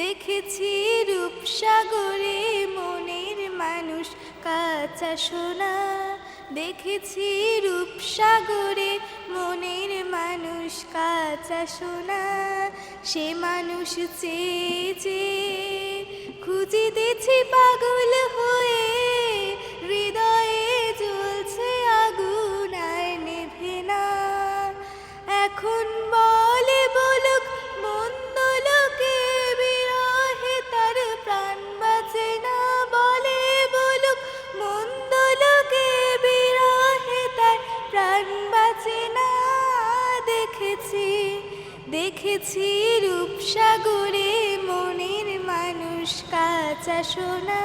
দেখেছি রূপসাগরে মনের মানুষ কাঁচা সোনা। দেখেছি রূপসাগরে মনের মানুষ কাঁচা সোনা। সে মানুষ চেয়ে খুঁজে দিছি পাগল দেখেছি দেখেছি রূপসাগরে মনের মানুষ কাঁচা সোনা।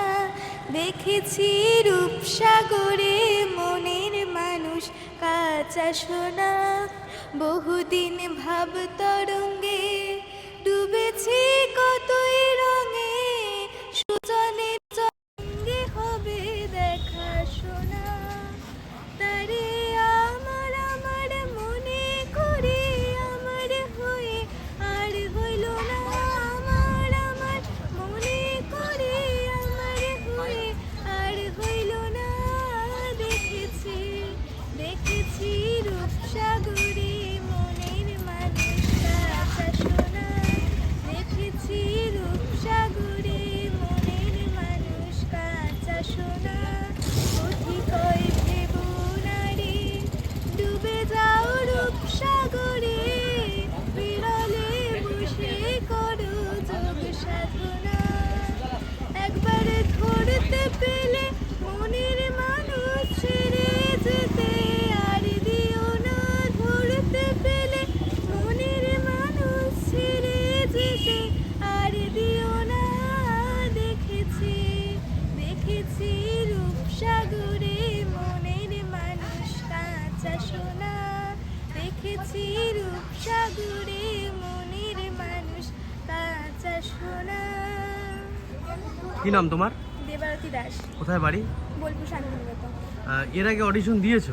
দেখেছি রূপসাগরে মনের মানুষ কাঁচা সোনা। বহুদিন ভাবতর কি নাম তোমার? দেবারতী দাস। কোথায় বাড়ি? বোলপুর শান্তিনিকেতন এর আগে অডিশন দিয়েছ?